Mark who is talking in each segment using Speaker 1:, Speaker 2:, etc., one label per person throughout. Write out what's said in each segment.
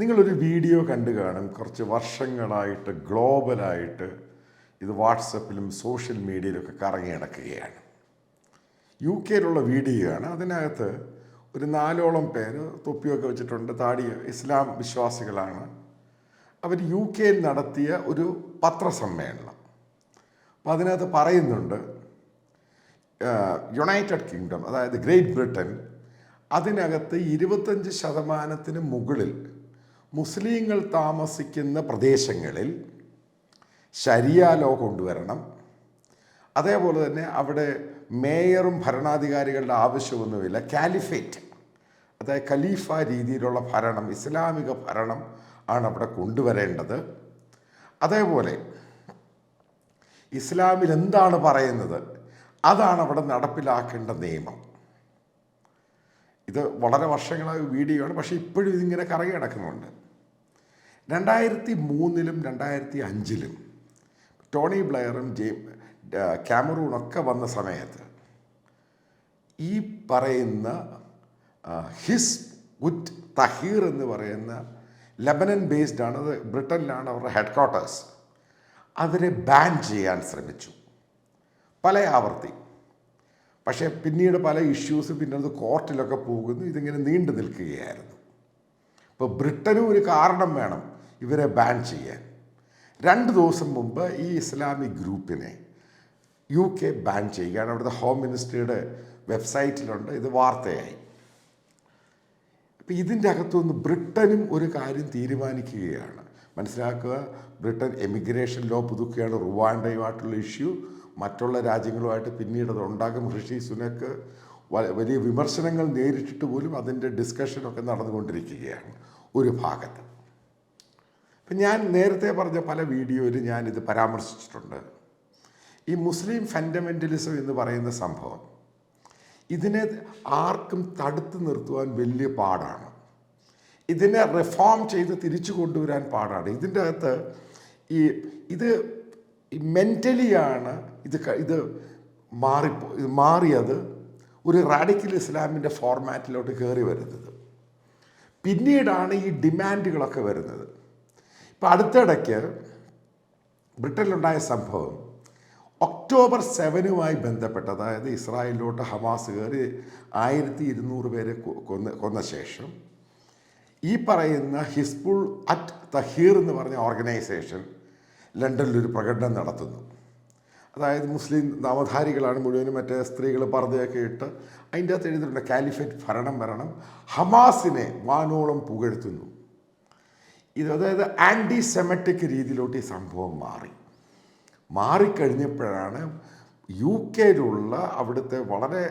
Speaker 1: നിങ്ങളൊരു വീഡിയോ കണ്ടു കാണും. കുറച്ച് വർഷങ്ങളായിട്ട് ഗ്ലോബലായിട്ട് ഇത് വാട്സപ്പിലും സോഷ്യൽ മീഡിയയിലൊക്കെ കറങ്ങി നടക്കുകയാണ്. യു കെയിലുള്ള വീഡിയോ ആണ് അതിനകത്ത് ഒരു നാലോളം പേര് തൊപ്പിയൊക്കെ വെച്ചിട്ടുണ്ട്. താടി ഇസ്ലാം വിശ്വാസികളാണ്. അവർ യു കെയിൽ നടത്തിയ ഒരു പത്രസമ്മേളനം. അപ്പോൾ അതിനകത്ത് പറയുന്നുണ്ട് യുണൈറ്റഡ് കിങ്ഡം അതായത് ഗ്രേറ്റ് ബ്രിട്ടൻ അതിനകത്ത് ഇരുപത്തഞ്ച് ശതമാനത്തിന് മുകളിൽ മുസ്ലിങ്ങൾ താമസിക്കുന്ന പ്രദേശങ്ങളിൽ ശരിയ ലോ കൊണ്ടുവരണം. അതേപോലെ തന്നെ അവിടെ മേയറും ഭരണാധികാരികളുടെ ആവശ്യമൊന്നുമില്ല. കാലിഫേറ്റ് അതായത് ഖലീഫ രീതിയിലുള്ള ഭരണം ഇസ്ലാമിക ഭരണം ആണ് അവിടെ കൊണ്ടുവരേണ്ടത്. അതേപോലെ ഇസ്ലാമിൽ എന്താണ് പറയുന്നത്? അതാണ് അവിടെ നടപ്പിലാക്കേണ്ട നിയമം. ഇത് വളരെ വർഷങ്ങളായ ആണ് പക്ഷേ ഇപ്പോഴും ഇതിങ്ങനെ കറങ്ങി കിടക്കുന്നുണ്ട് രണ്ടായിരത്തി മൂന്നിലും രണ്ടായിരത്തി അഞ്ചിലും ടോണി ബ്ലെയറും ജെയിം ക്യാമറൂണൊക്കെ വന്ന സമയത്ത് ഈ പറയുന്ന ഹിസ് ഉറ്റ് തഹീർ എന്ന് പറയുന്ന ലെബനൻ ബേസ്ഡ് ആണ് അത് ബ്രിട്ടനിലാണ് അവരുടെ ഹെഡ് ക്വാർട്ടേഴ്സ് അവരെ ബാൻ ചെയ്യാൻ ശ്രമിച്ചു. പല ആവർത്തി. പക്ഷേ പിന്നീട് പല ഇഷ്യൂസ് പിന്നെ അത് കോർട്ടിലൊക്കെ പോകുന്നു ഇതിങ്ങനെ നീണ്ടു നിൽക്കുകയായിരുന്നു ഇപ്പോൾ ബ്രിട്ടനും ഒരു കാരണം വേണം. ഇവരെ ബാൻ ചെയ്യാൻ. രണ്ട് ദിവസം മുമ്പ് ഈ ഇസ്ലാമിക് ഗ്രൂപ്പിനെ യു കെ ബാൻ ചെയ്യുകയാണ്. അവിടുത്തെ ഹോം മിനിസ്ട്രിയുടെ വെബ്സൈറ്റിലുണ്ട്. ഇത് വാർത്തയായി. അപ്പം ഇതിന്റെ അകത്തുനിന്ന് ബ്രിട്ടനും ഒരു കാര്യം തീരുമാനിക്കുകയാണ്. മനസ്സിലാക്കുക ബ്രിട്ടൻ എമിഗ്രേഷൻ ലോ പുതുക്കുകയാണ്. റുവാണ്ടയുമായിട്ടുള്ള ഇഷ്യൂ മറ്റുള്ള രാജ്യങ്ങളുമായിട്ട് പിന്നീട് അത് ഉണ്ടാകും. ഋഷി സുനക്ക് വലിയ വിമർശനങ്ങൾ നേരിട്ടിട്ട് പോലും അതിന്റെ ഡിസ്കഷനൊക്കെ നടന്നുകൊണ്ടിരിക്കുകയാണ് ഒരു ഭാഗത്ത്. ഇപ്പം ഞാൻ നേരത്തെ പറഞ്ഞ പല വീഡിയോയിലും ഞാനിത് പരാമർശിച്ചിട്ടുണ്ട്. ഈ മുസ്ലിം ഫണ്ടമെന്റലിസം എന്ന് പറയുന്ന സംഭവം ഇതിനെ ആർക്കും തടുത്തു നിർത്തുവാൻ വലിയ പാടാണ്. ഇതിനെ റിഫോം ചെയ്ത് തിരിച്ചു കൊണ്ടുവരാൻ പാടാണ്. ഇതിന്റെ അകത്ത് ഈ ഇത് മെന്റലിയാണ് ഇത് ഇത് മാറിപ്പോ ഇത് മാറിയത് ഒരു റാഡിക്കൽ ഇസ്ലാമിന്റെ ഫോർമാറ്റിലോട്ട് കയറി വരുന്നത്. പിന്നീടാണ് ഈ ഡിമാൻഡുകളൊക്കെ വരുന്നത്. ഇപ്പം അടുത്തിടയ്ക്ക് ബ്രിട്ടനിലുണ്ടായ സംഭവം ഒക്ടോബർ സെവനുമായി ബന്ധപ്പെട്ട് അതായത് ഇസ്രായേലിലോട്ട് ഹമാസ് കയറി ആയിരത്തി ഇരുന്നൂറ് പേരെ കൊന്ന കൊന്ന ശേഷം ഈ പറയുന്ന ഹിസ്ബുൾ അറ്റ് തഹീർ എന്ന് പറഞ്ഞ ഓർഗനൈസേഷൻ ലണ്ടനിൽ ഒരു പ്രകടനം നടത്തുന്നു. അതായത് മുസ്ലിം നാമധാരികളാണ് മുഴുവനും മറ്റേ സ്ത്രീകൾ പർദ്ദയൊക്കെ ഇട്ട് അതിന്റെ അകത്ത് എഴുതിയിട്ടുണ്ട് കാലിഫറ്റ് ഭരണം വരണം ഹമാസിനെ വാനോളം പുകഴ്ത്തുന്നു. ഇത് അതായത് ആന്റി സെമറ്റിക് രീതിയിലോട്ട് ഈ സംഭവം മാറി. മാറിക്കഴിഞ്ഞപ്പോഴാണ് യു കെയിലുള്ള അവിടുത്തെ വളരെ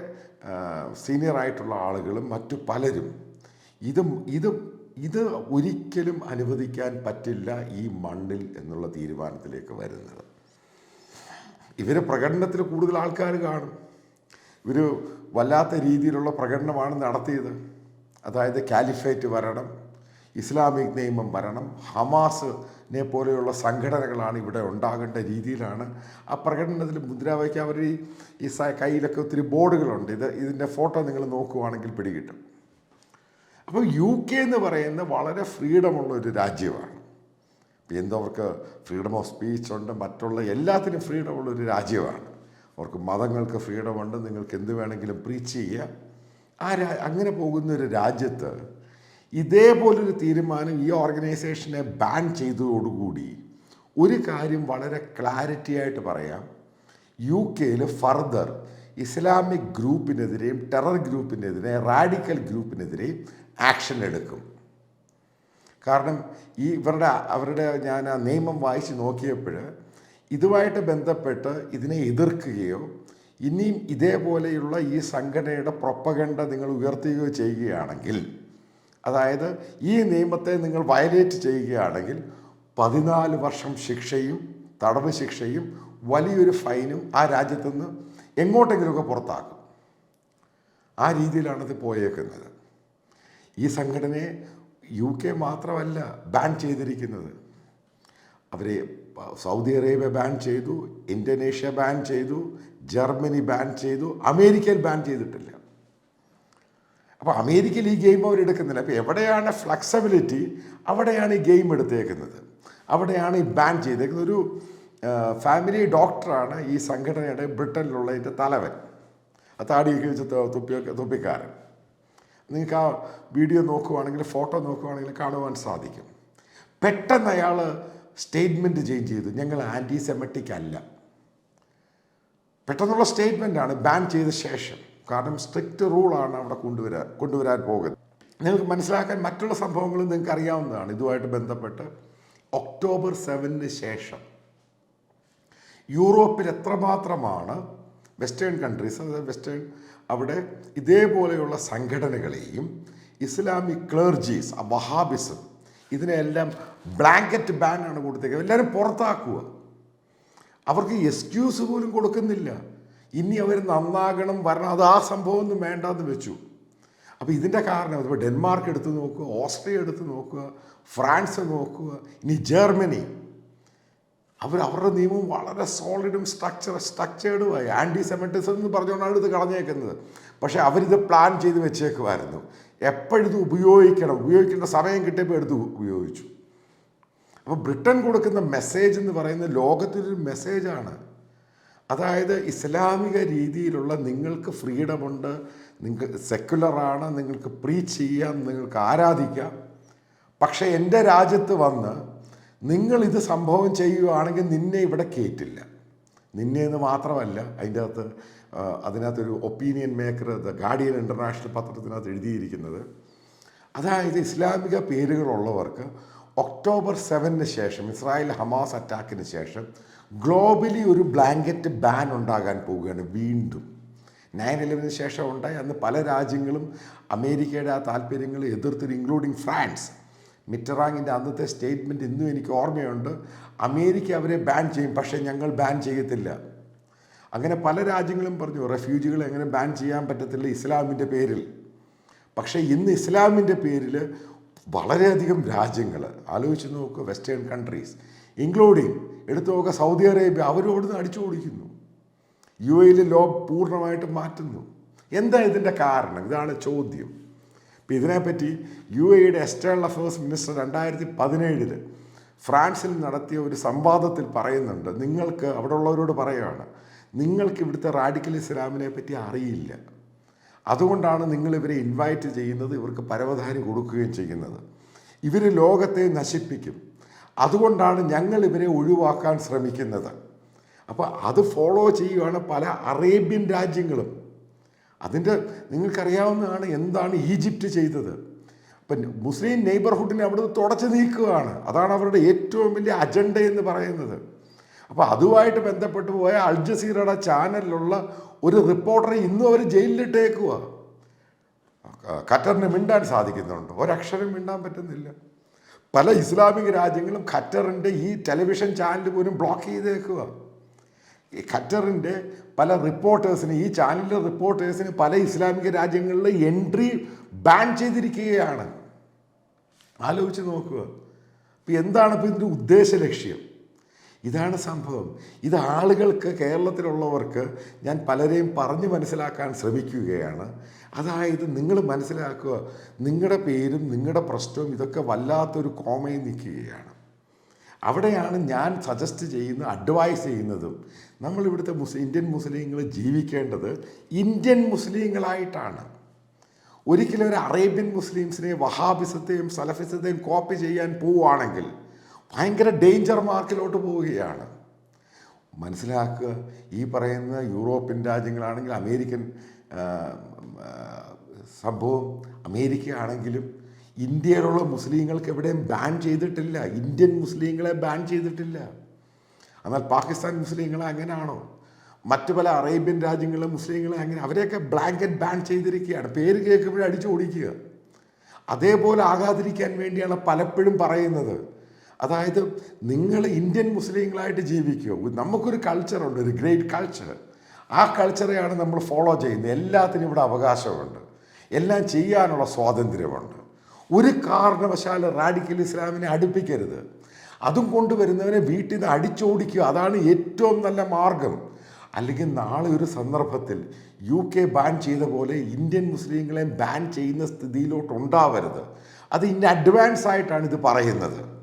Speaker 1: സീനിയർ ആയിട്ടുള്ള ആളുകളും മറ്റു പലരും ഇത് ഇത് ഇത് ഒരിക്കലും അനുവദിക്കാൻ പറ്റില്ല ഈ മണ്ണിൽ എന്നുള്ള തീരുമാനത്തിലേക്ക് വരുന്നത്. ഇവർ പ്രകടനത്തിൽ കൂടുതൽ ആൾക്കാർ കാണും. ഇവർ വല്ലാത്ത രീതിയിലുള്ള പ്രകടനമാണ് നടത്തിയത്. അതായത് കാലിഫേറ്റ് വരണം ഇസ്ലാമിക് നിയമം വരണം ഹമാസിനെ പോലെയുള്ള സംഘടനകളാണ് ഇവിടെ ഉണ്ടാകേണ്ട രീതിയിലാണ്. ആ പ്രകടനത്തിൽ മുദ്രാവാക്യം അവർ ഈ കയ്യിലൊക്കെ ഒത്തിരി ബോർഡുകളുണ്ട്. ഇത് ഇതിന്റെ ഫോട്ടോ നിങ്ങൾ നോക്കുവാണെങ്കിൽ പിടികിട്ടും. അപ്പോൾ യു കെ എന്ന് പറയുന്ന വളരെ ഫ്രീഡമുള്ള ഒരു രാജ്യമാണ്. എന്തോ അവർക്ക് ഫ്രീഡം ഓഫ് സ്പീച്ച് ഉണ്ട് മറ്റുള്ള എല്ലാത്തിനും ഫ്രീഡമുള്ള ഒരു രാജ്യമാണ്. അവർക്ക് മതങ്ങൾക്ക് ഫ്രീഡമുണ്ട് നിങ്ങൾക്ക് എന്ത് വേണമെങ്കിലും പ്രീച്ച് ചെയ്യുക ആ അങ്ങനെ പോകുന്ന ഒരു രാജ്യത്ത് ഇതേപോലൊരു തീരുമാനം ഈ ഓർഗനൈസേഷനെ ബാൻ ചെയ്തതോടുകൂടി ഒരു കാര്യം വളരെ ക്ലാരിറ്റി ആയിട്ട് പറയാം. യു കെയിൽ ഫർദർ ഇസ്ലാമിക് ഗ്രൂപ്പിനെതിരെയും ടെറർ ഗ്രൂപ്പിനെതിരെ റാഡിക്കൽ ഗ്രൂപ്പിനെതിരെയും ആക്ഷൻ എടുക്കും. കാരണം ഈ ഇവരുടെ അവരുടെ ഞാൻ ആ നിയമം വായിച്ച് നോക്കിയപ്പോൾ ഇതുമായിട്ട് ബന്ധപ്പെട്ട് ഇതിനെ എതിർക്കുകയോ ഇനിയും ഇതേപോലെയുള്ള ഈ സംഘടനയുടെ പ്രൊപ്പഗണ്ട നിങ്ങൾ ഉയർത്തുകയോ ചെയ്യുകയാണെങ്കിൽ അതായത് ഈ നിയമത്തെ നിങ്ങൾ വയലേറ്റ് ചെയ്യുകയാണെങ്കിൽ പതിനാല് വർഷം ശിക്ഷയും തടവ് ശിക്ഷയും വലിയൊരു ഫൈനും ആ രാജ്യത്തു നിന്ന് എങ്ങോട്ടെങ്കിലുമൊക്കെ പുറത്താക്കും. ആ രീതിയിലാണത് പോയേക്കുന്നത്. ഈ സംഘടനയെ യു കെ മാത്രമല്ല ബാൻ ചെയ്തിരിക്കുന്നത്. അവരെ സൗദി അറേബ്യ ബാൻ ചെയ്തു ഇന്തോനേഷ്യ ബാൻ ചെയ്തു ജർമ്മനി ബാൻ ചെയ്തു അമേരിക്കയിൽ ബാൻ ചെയ്തിട്ടില്ല. അപ്പോൾ അമേരിക്കയിൽ ഈ ഗെയിം അവർ എടുക്കുന്നില്ല. അപ്പോൾ എവിടെയാണ് ഫ്ലെക്സിബിലിറ്റി? അവിടെയാണ് ഈ ഗെയിം എടുത്തേക്കുന്നത്. അവിടെയാണ് ഈ ബാൻ ചെയ്തേക്കുന്നത്. ഒരു ഫാമിലി ഡോക്ടറാണ് ഈ സംഘടനയുടെ ബ്രിട്ടനിലുള്ളതിന്റെ തലവൻ. ആ താടിയൊക്കെ വെച്ച് തുപ്പിയൊക്കെ തുപ്പിക്കാരൻ നിങ്ങൾക്ക് ആ വീഡിയോ നോക്കുവാണെങ്കിൽ ഫോട്ടോ നോക്കുവാണെങ്കിൽ കാണുവാൻ സാധിക്കും. പെട്ടെന്ന് അയാൾ സ്റ്റേറ്റ്മെന്റ് ചേഞ്ച് ചെയ്തു. ഞങ്ങൾ ആന്റി സെമറ്റിക് അല്ല. പെട്ടെന്നുള്ള സ്റ്റേറ്റ്മെന്റാണ് ബാൻ ചെയ്ത ശേഷം. കാരണം സ്ട്രിക്റ്റ് റൂളാണ് അവിടെ കൊണ്ടുവരാൻ കൊണ്ടുവരാൻ പോകുന്നത്. നിങ്ങൾക്ക് മനസ്സിലാക്കാൻ മറ്റുള്ള സംഭവങ്ങളും നിങ്ങൾക്ക് അറിയാവുന്നതാണ്. ഇതുമായിട്ട് ബന്ധപ്പെട്ട് ഒക്ടോബർ സെവനിന് ശേഷം യൂറോപ്പിൽ എത്രമാത്രമാണ് വെസ്റ്റേൺ കൺട്രീസ് വെസ്റ്റേൺ അവിടെ ഇതേപോലെയുള്ള സംഘടനകളെയും ഇസ്ലാമിക് ക്ലേർജീസ് വഹാബിസം ഇതിനെല്ലാം ബ്ലാങ്കറ്റ് ബാനാണ് കൊടുത്തേക്കുന്നത്. എല്ലാവരും പുറത്താക്കുക. അവർക്ക് എക്സ്ക്യൂസ് പോലും കൊടുക്കുന്നില്ല. ഇനി അവർ നന്നാകണം വരണം. അത് ആ സംഭവമൊന്നും വേണ്ടെന്ന് വെച്ചു. അപ്പോൾ ഇതിന്റെ കാരണം ഇപ്പോൾ ഡെൻമാർക്ക് എടുത്ത് നോക്കുക ഓസ്ട്രിയ എടുത്ത് നോക്കുക ഫ്രാൻസ് നോക്കുക ഇനി ജർമ്മനി. അവർ അവരുടെ നിയമം വളരെ സോളിഡും സ്ട്രക്ചർ സ്ട്രക്ചേർഡുമായി ആന്റി സെമറ്റിസം എന്ന് പറഞ്ഞുകൊണ്ടാണ് ഇത് കളഞ്ഞേക്കുന്നത്. പക്ഷേ അവരിത് പ്ലാൻ ചെയ്ത് വെച്ചേക്കുമായിരുന്നു എപ്പോഴിത് ഉപയോഗിക്കണം? ഉപയോഗിക്കേണ്ട സമയം കിട്ടിയപ്പോൾ എടുത്ത് ഉപയോഗിച്ചു. അപ്പോൾ ബ്രിട്ടൻ കൊടുക്കുന്ന മെസ്സേജ് എന്ന് പറയുന്നത് ലോകത്തിലൊരു മെസ്സേജാണ് അതായത് ഇസ്ലാമിക രീതിയിലുള്ള നിങ്ങൾക്ക് ഫ്രീഡമുണ്ട് നിങ്ങൾക്ക് സെക്കുലറാണ് നിങ്ങൾക്ക് പ്രീച്ച് ചെയ്യാം നിങ്ങൾക്ക് ആരാധിക്കാം. പക്ഷേ എന്റെ രാജ്യത്ത് വന്ന് നിങ്ങളിത് സംഭവം ചെയ്യുകയാണെങ്കിൽ നിന്നെ ഇവിടെ കയറ്റില്ല നിന്നെ എന്ന് മാത്രമല്ല അതിന്റെ അകത്ത് അതിനകത്തൊരു opinion maker the Guardian international പത്രത്തിനകത്ത് എഴുതിയിരിക്കുന്നത്. അതായത് ഇസ്ലാമിക പേരുകളുള്ളവർക്ക് ഒക്ടോബർ സെവനിന് ശേഷം ഇസ്രായേൽ ഹമാസ് അറ്റാക്കിന് ശേഷം ഗ്ലോബലി ഒരു ബ്ലാങ്കറ്റ് ബാൻ ഉണ്ടാകാൻ പോവുകയാണ് വീണ്ടും. നയൻ ഇലവന് ശേഷം ഉണ്ടായി അന്ന് പല രാജ്യങ്ങളും അമേരിക്കയുടെ ആ താല്പര്യങ്ങൾ എതിർത്തിട്ട് ഇൻക്ലൂഡിങ് ഫ്രാൻസ്. മിറ്ററാങ്ങിന്റെ അന്നത്തെ സ്റ്റേറ്റ്മെന്റ് ഇന്നും എനിക്ക് ഓർമ്മയുണ്ട്. അമേരിക്ക അവരെ ബാൻ ചെയ്യും പക്ഷേ ഞങ്ങൾ ബാൻ ചെയ്യത്തില്ല. അങ്ങനെ പല രാജ്യങ്ങളും പറഞ്ഞു റെഫ്യൂജികളെ എങ്ങനെ ബാൻ ചെയ്യാൻ പറ്റത്തില്ല ഇസ്ലാമിന്റെ പേരിൽ. പക്ഷേ ഇന്ന് ഇസ്ലാമിന്റെ പേരിൽ വളരെയധികം രാജ്യങ്ങൾ ആലോചിച്ച് നോക്കുക വെസ്റ്റേൺ കൺട്രീസ് ഇൻക്ലൂഡിങ്. എടുത്തു നോക്കുക സൗദി അറേബ്യ അവരും അവിടുന്ന് അടിച്ചു ഓടിക്കുന്നു യു എയിൽ ലോ പൂർണമായിട്ട് മാറ്റുന്നു. എന്താ ഇതിന്റെ കാരണം? ഇതാണ് ചോദ്യം. ഇപ്പം ഇതിനെപ്പറ്റി യു എയുടെ എക്സ്റ്റേണൽ അഫയേഴ്സ് മിനിസ്റ്റർ രണ്ടായിരത്തി പതിനേഴിൽ ഫ്രാൻസിൽ നടത്തിയ ഒരു സംവാദത്തിൽ പറയുന്നുണ്ട്. നിങ്ങൾക്ക് അവിടെ ഉള്ളവരോട് പറയുകയാണ് നിങ്ങൾക്ക് ഇവിടുത്തെ റാഡിക്കൽ ഇസ്ലാമിനെ പറ്റി അറിയില്ല. അതുകൊണ്ടാണ് നിങ്ങൾ ഇവരെ ഇൻവൈറ്റ് ചെയ്യുന്നത് ഇവർക്ക് പരവധാനി കൊടുക്കുകയും ചെയ്യുന്നത്. ഇവർ ലോകത്തെ നശിപ്പിക്കും. അതുകൊണ്ടാണ് ഞങ്ങൾ ഇവരെ ഒഴിവാക്കാൻ ശ്രമിക്കുന്നത്. അപ്പോൾ അത് ഫോളോ ചെയ്യുകയാണ് പല അറേബ്യൻ രാജ്യങ്ങളും. അതിന്റെ നിങ്ങൾക്കറിയാവുന്നതാണ് എന്താണ് ഈജിപ്റ്റ് ചെയ്തത്. അപ്പം മുസ്ലിം നെയ്ബർഹുഡിനെ അവിടുന്ന് തുടച്ചു നീക്കുകയാണ്. അതാണ് അവരുടെ ഏറ്റവും വലിയ അജണ്ട എന്ന് പറയുന്നത്. അപ്പോൾ അതുമായിട്ട് ബന്ധപ്പെട്ട് പോയ അൽ ജസീറയുടെ ചാനലിലുള്ള ഒരു റിപ്പോർട്ടറെ ഇന്നും അവർ ജയിലിലിട്ടേക്കുക ഖത്തറിന് മിണ്ടാൻ സാധിക്കുന്നുണ്ട്. ഒരക്ഷരം മിണ്ടാൻ പറ്റുന്നില്ല. പല ഇസ്ലാമിക രാജ്യങ്ങളും ഖത്തറിന്റെ ഈ ടെലിവിഷൻ ചാനൽ പോലും ബ്ലോക്ക് ചെയ്തേക്കുക. ഈ ഖത്തറിന്റെ പല റിപ്പോർട്ടേഴ്സിന് ഈ ചാനലിലെ റിപ്പോർട്ടേഴ്സിന് പല ഇസ്ലാമിക രാജ്യങ്ങളിലെ എൻട്രി ബാൻ ചെയ്തിരിക്കുകയാണ്. ആലോചിച്ച് നോക്കുക. ഇപ്പം എന്താണ് ഇപ്പം ഇതിന്റെ ഉദ്ദേശ ലക്ഷ്യം? ഇതാണ് സംഭവം. ഇത് ആളുകൾക്ക് കേരളത്തിലുള്ളവർക്ക് ഞാൻ പലരെയും പറഞ്ഞു മനസ്സിലാക്കാൻ ശ്രമിക്കുകയാണ്. അതായത് നിങ്ങൾ മനസ്സിലാക്കുക നിങ്ങളുടെ പേരും നിങ്ങളുടെ പ്രശ്നവും ഇതൊക്കെ വല്ലാത്തൊരു കോമയിൽ നിൽക്കുകയാണ്. അവിടെയാണ് ഞാൻ സജസ്റ്റ് ചെയ്യുന്ന അഡ്വൈസ് ചെയ്യുന്നതും നമ്മളിവിടുത്തെ മുസ് ഇന്ത്യൻ മുസ്ലിങ്ങൾ ജീവിക്കേണ്ടത് ഇന്ത്യൻ മുസ്ലിങ്ങളായിട്ടാണ്. ഒരിക്കലും ഒരു അറേബ്യൻ മുസ്ലിംസിനെ വഹാബിസത്തെയും സലഫിസത്തെയും കോപ്പി ചെയ്യാൻ പോവുകയാണെങ്കിൽ ഭയങ്കര ഡേഞ്ചർ മാർക്കിലോട്ട് പോവുകയാണ്. മനസ്സിലാക്കുക ഈ പറയുന്ന യൂറോപ്യൻ രാജ്യങ്ങളാണെങ്കിൽ അമേരിക്കൻ സംഭവം അമേരിക്ക ആണെങ്കിലും ഇന്ത്യയിലുള്ള മുസ്ലിങ്ങൾക്ക് എവിടെയും ബാൻ ചെയ്തിട്ടില്ല. ഇന്ത്യൻ മുസ്ലിങ്ങളെ ബാൻ ചെയ്തിട്ടില്ല. എന്നാൽ പാകിസ്ഥാൻ മുസ്ലിങ്ങളെ അങ്ങനെയാണോ? മറ്റു പല അറേബ്യൻ രാജ്യങ്ങളിലെ മുസ്ലിങ്ങളെ അങ്ങനെ അവരെയൊക്കെ ബ്ലാങ്കറ്റ് ബാൻ ചെയ്തിരിക്കുകയാണ്. പേര് കേൾക്കുമ്പോഴേ അടിച്ചു ഓടിക്കുക അതേപോലെ ആകാതിരിക്കാൻ വേണ്ടിയാണ് പലപ്പോഴും പറയുന്നത്. അതായത് നിങ്ങൾ ഇന്ത്യൻ മുസ്ലിങ്ങളായിട്ട് ജീവിക്കുക നമുക്കൊരു കൾച്ചറുണ്ട് ഒരു ഗ്രേറ്റ് കൾച്ചർ ആ കൾച്ചറെയാണ് നമ്മൾ ഫോളോ ചെയ്യുന്നത്. എല്ലാത്തിനും ഇവിടെ അവകാശമുണ്ട്. എല്ലാം ചെയ്യാനുള്ള സ്വാതന്ത്ര്യമുണ്ട്. ഒരു കാരണവശാലും റാഡിക്കൽ ഇസ്ലാമിനെ അടുപ്പിക്കരുത്. അതും കൊണ്ടുവരുന്നവനെ വീട്ടിൽ നിന്ന് അടിച്ചോടിക്കുക അതാണ് ഏറ്റവും നല്ല മാർഗം. അല്ലെങ്കിൽ നാളെ ഒരു സന്ദർഭത്തിൽ യു കെ ബാൻ ചെയ്ത പോലെ ഇന്ത്യൻ മുസ്ലിങ്ങളെ ബാൻ ചെയ്യുന്ന സ്ഥിതിയിലോട്ട് ഉണ്ടാവരുത്. അത് ഇൻ അഡ്വാൻസ് ആയിട്ടാണ് ഇത് പറയുന്നത്.